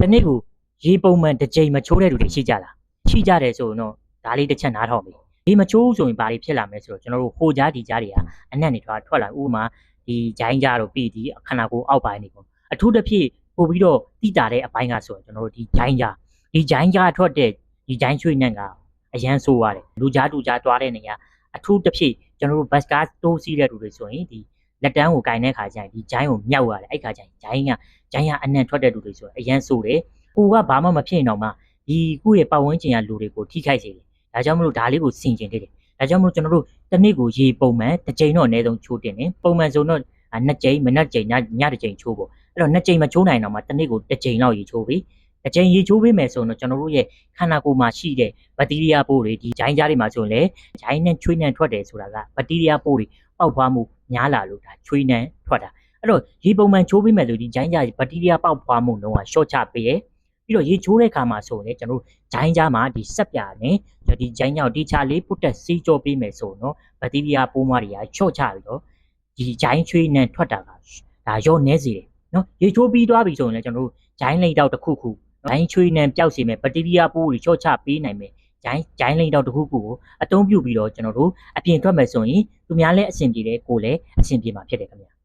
တနေ့ကိုရေပုံမှန်တစ်ကြိမ်မချိုးတဲ့လူတွေရှိကြလားရှိကြတယ်ဆိုရင်တော့ဒါလေးတစ်ချက်နားထောင်ပြီရေမချိုးဘူးဆိုရင်ဘာတွေဖြစ်လာမလဲဆိုတော့ကျွန်တော်တို့ဟိုကြားဒီကြားတွေကအနက်နေထွက်ထွက်လာဥပမာဒီဂျိုင်းကြားတို့ပြီးဒီခန္ဓာကိုယ်အောက်ပိုင်းတွေပေါ့အထူးတစ်ဖြည့်ပို့ပြီးတော့တိတာတဲ့အပိုင်းကဆိုရင်ကျွန်တော်တို့ဒီဂျိုင်းကြားဒီဂျိုင်းကြားထွက်တဲ့ဒီဂျိုင်းချွေးနံကအရန်ဆိုးရတယ်လူကြားတူကြားတွားတဲ့နေရာအထူးတစ်ဖြည့်ကျွန်တော်တို့ဘတ်ကားတိုးစီးတဲ့လူတွေဆိုရင်ဒီ လက်တန်းကိုကင်တဲ့ခါကျရင်ဒီဂျိုင်းကိုမြောက်ရတယ်အဲ့ခါကျရင်ဂျိုင်းကဂျိုင်းကအနံထွက်တဲ့လူတွေဆိုရင်အရန်ဆိုးတယ်ကိုကဘာမှမဖြစ်ရင်တော့မှဒီကိုယ့်ရဲ့ပတ်ဝန်းကျင်ကလူတွေကိုထိခိုက်စေတယ်ဒါကြောင့်မလို့ဒါလေးကိုစင်ကျင်နေတယ်ဒါကြောင့်မလို့ကျွန်တော်တို့တစ်နေ့ကိုရေပုံမှန်တစ်ကြိမ်တော့အနည်းဆုံးချိုးတင်တယ်ပုံမှန်ဆိုတော့နှစ်ကြိမ်မနက်ကြိမ်ညညတစ်ကြိမ်ချိုးပေါ့အဲ့တော့နှစ်ကြိမ်မချိုးနိုင်တော့မှတစ်နေ့ကိုတစ်ကြိမ်လောက်ရေချိုးပြီး တစ်ကြိမ်ရေချိုးပေးမယ်ဆိုတော့ကျွန်တော်တို့ရဲ့ခန္ဓာကိုယ်မှာရှိတဲ့ဘက်တီးရီးယားပိုးတွေဒီဂျိုင်းကြားတွေမှာဆိုရင်လေဂျိုင်းနဲ့ချွေးနဲ့ထွက်တယ်ဆိုတာကဘက်တီးရီးယားပိုးတွေပေါက်ဖွားမှုများလာလို့ဒါချွေးနဲ့ထွက်တာအဲ့တော့ရေပုံမှန်ချိုးပေးမယ်ဆိုဒီဂျိုင်းကြားဘက်တီးရီးယားပေါက်ဖွားမှုလုံးဝရှော့ချပေးတယ်ပြီးတော့ရေချိုးတဲ့ခါမှာဆိုရင်လေကျွန်တော်တို့ဂျိုင်းကြားမှာဒီဆက်ပြာနဲ့ဒီဂျိုင်းကြောင့်ဒီချာလေးပုတ်တက်စီးကြောပေးမယ်ဆိုတော့ဘက်တီးရီးယားပိုးမတွေကရှော့ချပြီးတော့ဒီဂျိုင်းချွေးနဲ့ထွက်တာကဒါရော့နေစေတယ်နော်ရေချိုးပြီးသွားပြီဆိုရင်လေကျွန်တော်တို့ဂျိုင်းလိမ့်တော့တစ်ခုခု ဂျိုင်းချွေးနဲ့ပျောက်စေမယ်ဘက်တီးရီးယားပိုးတွေရှော့ချပေးနိုင်မယ်ဂျိုင်းဂျိုင်းလိမ့်တော့တစ်ခုခုကိုအသုံးပြုပြီးတော့ကျွန်တော်တို့အပြင်ထွက်မယ်ဆိုရင်သူများလည်းအဆင်ပြေတယ်ကိုယ်လည်းအဆင်ပြေမှာဖြစ်တယ်ခင်ဗျာ